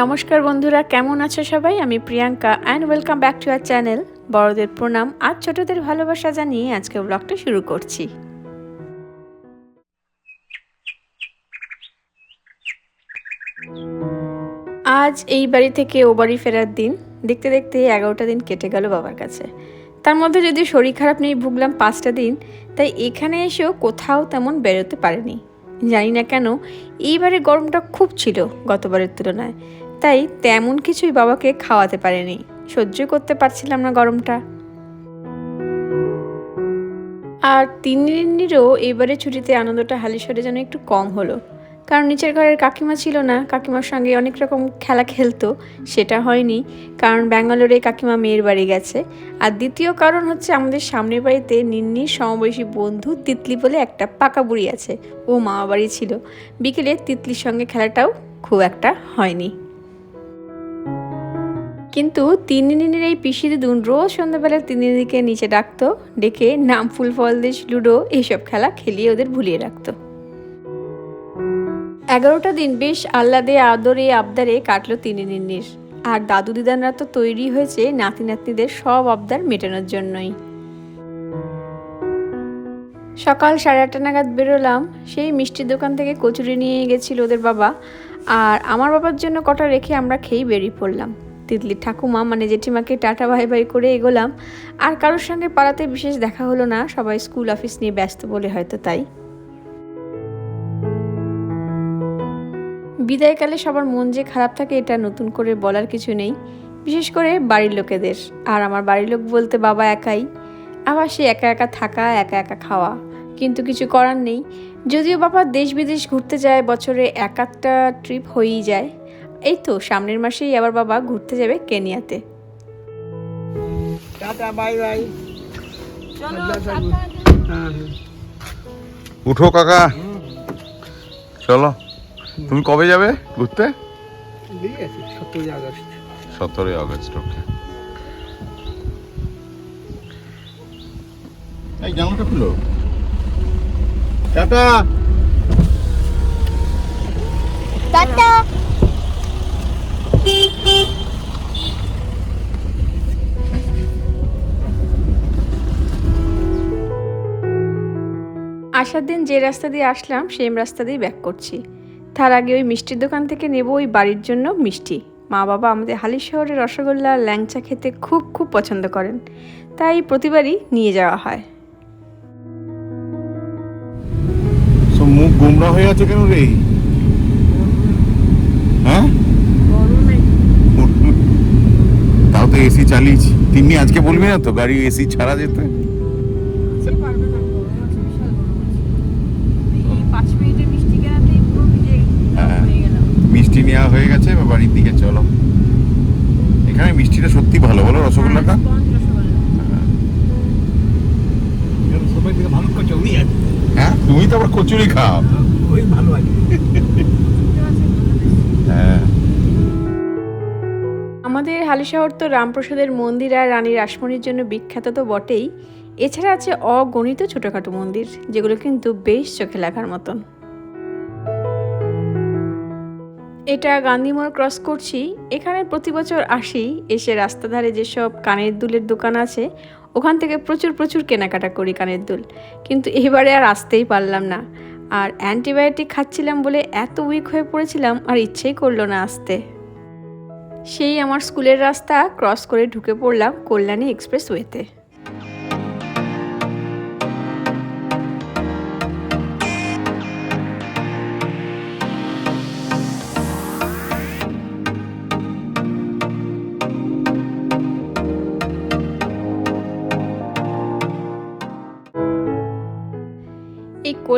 নমস্কার বন্ধুরা, কেমন আছো সবাই? আমি Priyanka and welcome back to our channel বড়দের প্রণাম আর ছোটদের ভালোবাসা জানিয়ে আজকে ব্লগটা শুরু করছি। আজ এই বাড়ি থেকে ও বাড়ি ফেরার দিন, দেখতে দেখতে এগারোটা দিন কেটে গেল বাবার কাছে। তার মধ্যে যদি শরীর খারাপ নেই ভুগলাম পাঁচটা দিন, তাই এখানে এসেও কোথাও তেমন বেরোতে পারেনি। জানি না কেন, এইবারে গরমটা খুব ছিল গতবারের তুলনায়। তাই তেমন কিছুই বাবাকে খাওয়াতে পারেনি। সহ্য করতে পারছিলাম না গরমটা। আর তিন তিন্নিরও এবারে ছুটিতে আনন্দটা হালিশরে যেন একটু কম হলো। কারণ নিচের ঘরের কাকিমা ছিল না, কাকিমার সঙ্গে অনেক রকম খেলা খেলতো, সেটা হয়নি। কারণ ব্যাঙ্গালোরে কাকিমা মেয়ের বাড়ি গেছে। আর দ্বিতীয় কারণ হচ্ছে আমাদের সামনের বাড়িতে নিন্নির সমবয়সী বন্ধু তিতলি বলে একটা পাকা বুড়ি আছে। ও মামা বাড়ি ছিল। বিকেলে তিতলির সঙ্গে খেলাটাও খুব একটা হয়নি। কিন্তু তিন্নিনের এই পিসি দিদুন রোজ সন্ধ্যাবেলা তিন্নিদিকে নিচে ডাকতো, ডেকে নাম ফুল ফল দেশ লুডো, এইসব খেলা খেলিয়ে ওদের ভুলিয়ে রাখতো। এগারোটা দিন বেশ আহ্লাদে, আদরে, আবদারে কাটলো তিন্নির আর দাদু দিদানরা তো তৈরি হয়েছে নাতি নাতনিদের সব আবদার মেটানোর জন্যই। সকাল সাড়ে আটটা নাগাদ বেরোলাম, সেই মিষ্টির দোকান থেকে কচুরি নিয়ে গেছিল ওদের বাবা। আর আমার বাবার জন্য কটা রেখে আমরা খেয়েই বেরিয়ে পড়লাম। তিতলি। ঠাকুমা মানে জেঠিমাকে টাটা বাই বাই করে এগোলাম। আর কারোর সঙ্গে পাড়াতে বিশেষ দেখা হলো না, সবাই স্কুল অফিস নিয়ে ব্যস্ত বলে হয়তো তাই। বিদায়কালে সবার মন যে খারাপ থাকে, এটা নতুন করে বলার কিছু নেই। বিশেষ করে বাড়ির লোকেদের। আর আমার বাড়ির লোক বলতে বাবা একাই। আবার সে একা একা থাকা, একা একা খাওয়া। কিন্তু কিছু করার নেই। যদিও বাবা দেশ বিদেশ ঘুরতে যায়, বছরে এক একটা ট্রিপ হয়েই যায়। এই তো সামনের মাসেই আবার বাবা ঘুরতে যাবে কেনিয়াতে। Tata bye bye. হ্যাঁ উঠো কাকা। চলো। তুমি কবে যাবে ঘুরতে? সতেরোই আগস্ট। ওকে। এই জামাটা খুলো। টাটা। আসার দিন যে রাস্তা দিয়ে আসলাম সেম রাস্তা দিয়ে ব্যাক করছি। তার আগে ওই মিষ্টির দোকান থেকে নেব ওই বাড়ির জন্য মিষ্টি। মা বাবা আমাদের হালি শহরে রসগোল্লা, ল্যাংচা খেতে খুব খুব পছন্দ করেন। তাই প্রতিবারই নিয়ে যাওয়া হয়। মুখ গোমরা হয়ে আছে কেন রে? হ্যাঁ তাও তো এসি চালিয়েছি। তিন্নি আজকে বলবি না তো গাড়ি এসি ছাড়া যেতে? হ্যাঁ। মিষ্টি নেওয়া হয়ে গেছে এবার বাড়ির দিকে চলো। এখানে মিষ্টিটা সত্যি ভালো বলো রসগোল্লাটা? ভালো করছে উনি হ্যাঁ তুমি তো আবার কচুরি খাও। ওই ভালো হ্যাঁ। আমাদের হালি শহর তো রামপ্রসাদের মন্দির আর রানী রাসমণির জন্য বিখ্যাত তো বটেই। এছাড়া আছে অগণিত ছোটোখাটো মন্দির, যেগুলো কিন্তু বেশ চোখে লাগার মতন। এটা গান্ধী মোড় ক্রস করছি, এখানে প্রতি বছর আসি, এসে রাস্তা ধারে যেসব কানের দুলের দোকান আছে, ওখান থেকে প্রচুর প্রচুর কেনাকাটা করি কানের দুল। কিন্তু এবারে আর আসতেই পারলাম না। আর অ্যান্টিবায়োটিক খাচ্ছিলাম বলে এত উইক হয়ে পড়েছিলাম আর ইচ্ছেই করল না আসতে। সেই আমার স্কুলের রাস্তা ক্রস করে ঢুকে পড়লাম কল্যাণী এক্সপ্রেস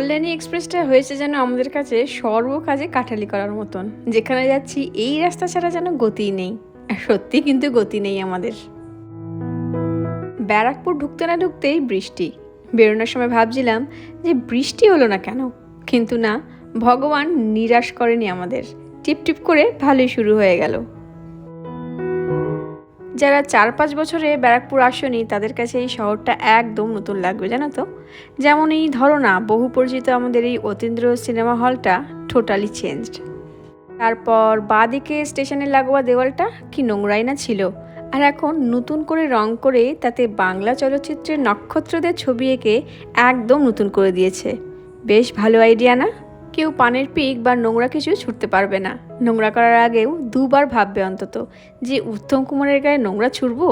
কল্যাণী এক্সপ্রেসটা হয়েছে যেন আমাদের কাছে সর্ব কাজে কাঠালি করার মতন, যেখানে যাচ্ছি এই রাস্তা ছাড়া যেন গতিই নেই। সত্যি কিন্তু গতি নেই আমাদের। ব্যারাকপুর ঢুকতে না ঢুকতেই বৃষ্টি। বেরোনোর সময় ভাবছিলাম যে বৃষ্টি হলো না কেন? কিন্তু না, ভগবান নিরাশ করেনি আমাদের। টিপ টিপ করে ভালোই শুরু হয়ে গেল। যারা চার পাঁচ বছরে ব্যারাকপুর আসেনি, তাদের কাছে এই শহরটা একদম নতুন লাগবে, জানো তো? যেমন এই ধরো না বহু পরিচিত আমাদের এই অতীন্দ্র সিনেমা হলটা টোটালি চেঞ্জড তারপর বাঁদিকে স্টেশনের লাগোয়া দেওয়ালটা কি নোংরাই না ছিল? আর এখন নতুন করে রং করে তাতে বাংলা চলচ্চিত্রের নক্ষত্রদের ছবি এঁকে একদম নতুন করে দিয়েছে। বেশ ভালো আইডিয়া না? কেউ পানের পিক বা নোংরা কিছু ছুটতে পারবে না। নোংরা করার আগেও দুবার ভাববে অন্তত যে উত্তম কুমারের গায়ে নোংরা ছুড়বো?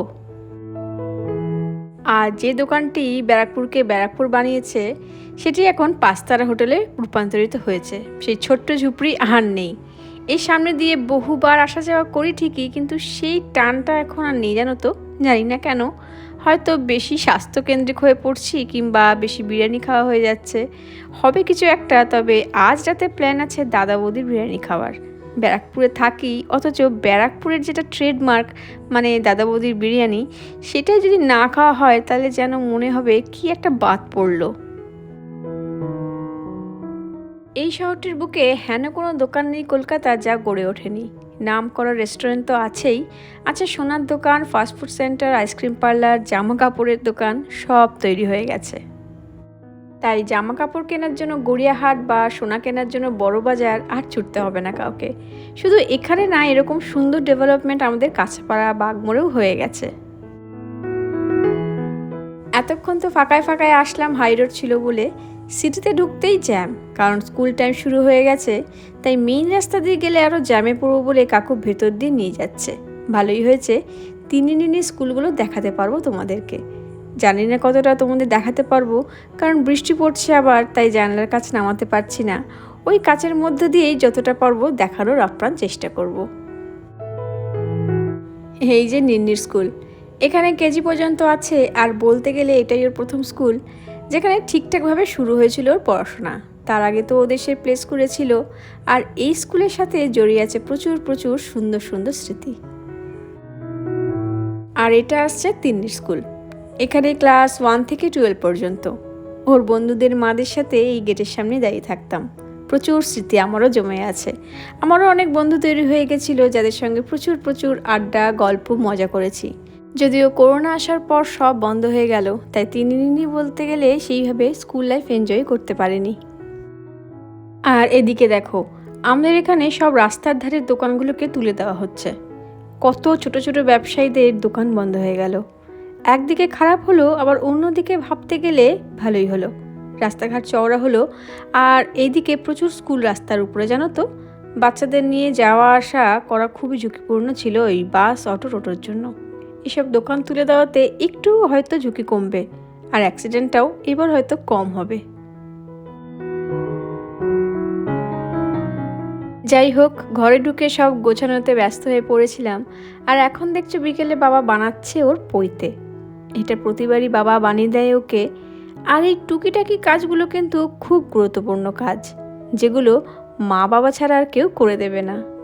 আর যে দোকানটি ব্যারাকপুরকে ব্যারাকপুর বানিয়েছে, সেটি এখন পাঁচতারা হোটেলে রূপান্তরিত হয়েছে। সেই ছোট্ট ঝুপড়ি আর নেই। এই সামনে দিয়ে বহুবার আসা যাওয়া করি ঠিকই, কিন্তু সেই টানটা এখন আর নেই জানো তো? জানি না কেন। হয়তো বেশি স্বাস্থ্যকেন্দ্রিক হয়ে পড়ছি কিংবা বেশি বিরিয়ানি খাওয়া হয়ে যাচ্ছে। হবে কিছু একটা, তবে আজ রাতে প্ল্যান আছে দাদা বৌদির বিরিয়ানি খাওয়ার। ব্যারাকপুরে থাকি, অথচ ব্যারাকপুরের যেটা ট্রেডমার্ক মানে দাদা বৌদির বিরিয়ানি, সেটাই যদি না খাওয়া হয়, তাহলে যেন মনে হবে কি একটা বাদ পড়ল। এই শহরটির বুকে হেন কোনো দোকান নেই কলকাতা, যা গড়ে ওঠেনি। নাম করা রেস্টুরেন্ট তো আছেই। আছে সোনার দোকান ফাস্টফুড সেন্টার আইসক্রিম পার্লার জামা কাপড়ের দোকান, সব তৈরি হয়ে গেছে। তাই জামা কাপড় কেনার জন্য গড়িয়াহাট বা সোনা কেনার জন্য বড় বাজার আর ছুটতে হবে না কাউকে। শুধু এখানে না, এরকম সুন্দর ডেভেলপমেন্ট আমাদের কাছাপাড়া বাগমোড়েও হয়ে গেছে। এতক্ষণ তো ফাঁকায় ফাঁকায় আসলাম হাই রোড ছিল বলে সিটিতে ঢুকতেই জ্যাম, কারণ স্কুল টাইম শুরু হয়ে গেছে, তাই মেইন রাস্তা দিয়ে গেলে আরও জ্যামে পড়ব বলে কাকু ভেতর দিয়ে নিয়ে যাচ্ছে। ভালোই হয়েছে তিনি দিনই স্কুলগুলো দেখাতে পারব তোমাদেরকে। জানি না কতটা তোমাদের দেখাতে পারব, কারণ বৃষ্টি পড়ছে আবার, তাই জানলার কাছে নামাতে পারছি না। ওই কাচের মধ্যে দিয়েই যতটা পারব দেখানোর আপ্রাণ চেষ্টা করব। এই যে নিন্নির স্কুল এখানে কেজি পর্যন্ত আছে আর বলতে গেলে এটাই ওর প্রথম স্কুল, যেখানে ঠিকঠাকভাবে শুরু হয়েছিল ওর পড়াশোনা। তার আগে তো ও দেশের প্লে স্কুলে ছিল আর এই স্কুলের সাথে জড়িয়ে আছে প্রচুর প্রচুর সুন্দর সুন্দর স্মৃতি। আর এটা আসছে তিন্নির স্কুল, এখানে ক্লাস ওয়ান থেকে টুয়েলভ পর্যন্ত। ওর বন্ধুদের মাদের সাথে এই গেটের সামনে দাঁড়িয়ে থাকতাম। প্রচুর স্মৃতি আমারও জমে আছে। আমারও অনেক বন্ধু তৈরি হয়ে গেছিল, যাদের সঙ্গে প্রচুর প্রচুর আড্ডা, গল্প, মজা করেছি। যদিও করোনা আসার পর সব বন্ধ হয়ে গেল, তাই তিনি বলতে গেলে সেইভাবে স্কুল লাইফ এনজয় করতে পারেনি। আর এদিকে দেখো, আমাদের এখানে সব রাস্তার ধারের দোকানগুলোকে তুলে দেওয়া হচ্ছে। কত ছোট ছোট ব্যবসায়ীদের দোকান বন্ধ হয়ে গেল। একদিকে খারাপ হলো, আবার অন্যদিকে ভাবতে গেলে ভালোই হলো। রাস্তাঘাট চওড়া হলো, আর এইদিকে প্রচুর স্কুল রাস্তার উপরে, জানো তো? বাচ্চাদের নিয়ে যাওয়া আসা করা খুবই ঝুঁকিপূর্ণ ছিল এই বাস, অটো, টোটোর জন্য। এসব দোকান তুলে দেওয়াতে একটু হয়তো ঝুঁকি কমবে, আর অ্যাক্সিডেন্টটাও এবার হয়তো কম হবে। যাই হোক, ঘরে ঢুকে সব গোছানোতে ব্যস্ত হয়ে পড়েছিলাম, আর এখন দেখছ বিকেলে বাবা বানাচ্ছে ওর পইতে। এটা প্রতিবারই বাবা বানিয়ে দেয় ওকে, আর এই টুকিটাকি কাজগুলো কিন্তু খুব গুরুত্বপূর্ণ কাজ, যেগুলো মা বাবা ছাড়া আর কেউ করে দেবে না।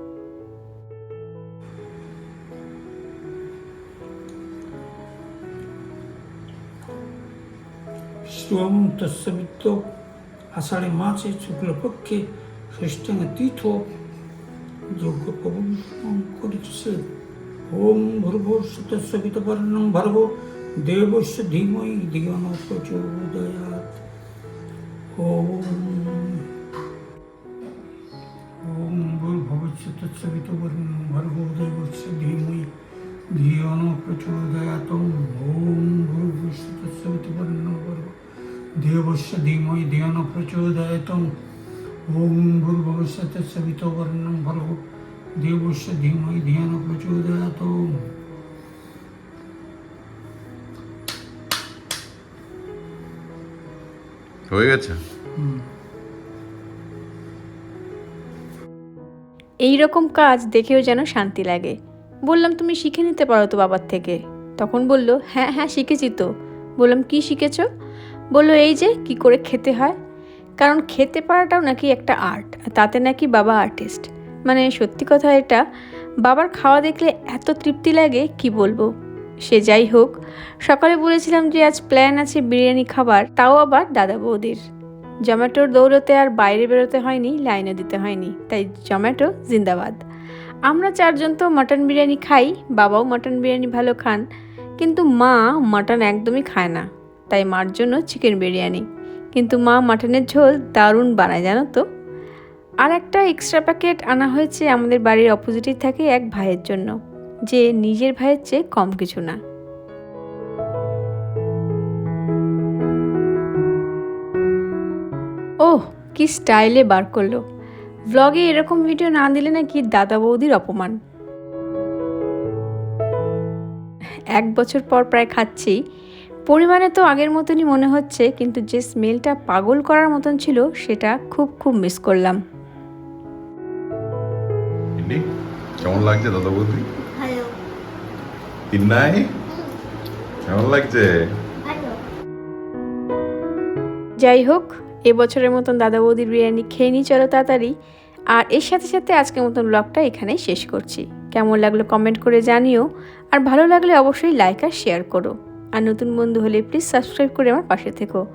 শ্রম তস্যবিত্ত আষাঢ়ে মাসে শুক্লপক্ষে ষষ্ঠং তীর্থ যোগ্য প্রভু করেছে ওম ভর্ভ সুতস্বিত বর্ণং ভর্ভ। দেবস্য ধীময়ী ধিয়ন প্রচোদয়াৎ। ওম ওম প্রচোদয়াৎ হয়ে গেছে? এই রকম কাজ দেখেও যেন শান্তি লাগে। বললাম তুমি শিখে নিতে পারো তো বাবার থেকে। তখন বলল হ্যাঁ হ্যাঁ শিখেছি তো। বললাম কি শিখেছ? বলল, এই যে, কি করে খেতে হয়? কারণ খেতে পারাটাও নাকি একটা আর্ট তাতে নাকি বাবা আর্টিস্ট। মানে সত্যি কথা এটা, বাবার খাওয়া দেখলে এত তৃপ্তি লাগে, কি বলব? সে যাই হোক, সকালে বলেছিলাম যে আজ প্ল্যান আছে বিরিয়ানি খাবার, তাও আবার দাদা বৌদির। জোম্যাটোর দৌড়তে আর বাইরে বেরোতে হয়নি লাইনে দিতে হয়নি, তাই জোম্যাটো জিন্দাবাদ। আমরা চারজন তো মাটন বিরিয়ানি খাই, বাবাও মাটন বিরিয়ানি ভালো খান, কিন্তু মা মাটন একদমই খায় না। তাই মার জন্য চিকেন বিরিয়ানি। কিন্তু মা মাটনের ঝোল দারুণ বানায়, জানো তো? আর একটা এক্সট্রা প্যাকেট আনা হয়েছে আমাদের বাড়ির অপোজিটেই থাকে এক ভাইয়ের জন্য, যে নিজের ভাইয়ের চেয়ে কম কিছু না। ওহ, কি স্টাইলে বার করল। ব্লগে এরকম ভিডিও না দিলে নাকি দাদা বৌদির অপমান। এক বছর পর প্রায় খাচ্ছি পরিমাণে তো আগের মতনই মনে হচ্ছে কিন্তু যে স্মেলটা পাগল করার মতন ছিল সেটা খুব খুব মিস করলাম। কেমন লাগছে দাদা বৌদি? কেমন লাগছে? যাই হোক এবছরের মতন দাদা বৌদির বিরিয়ানি খেয়ে নিই চলো তাড়াতাড়ি। আর এর সাথে সাথে আজকের মতন ব্লগটা এখানেই শেষ করছি। কেমন লাগল কমেন্ট করে জানিও আর ভালো লাগলে অবশ্যই লাইক আর শেয়ার করো। আর নতুন বন্ধু হলে প্লিজ সাবস্ক্রাইব করে আমার পাশে থেকো।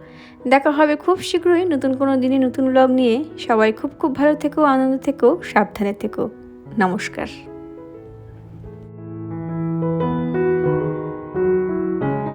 দেখা হবে খুব শীঘ্রই নতুন কোনো দিনে নতুন ব্লগ নিয়ে। সবাই খুব খুব ভালো থেকো, আনন্দ থেকো, সাবধানে থেকো। নমস্কার।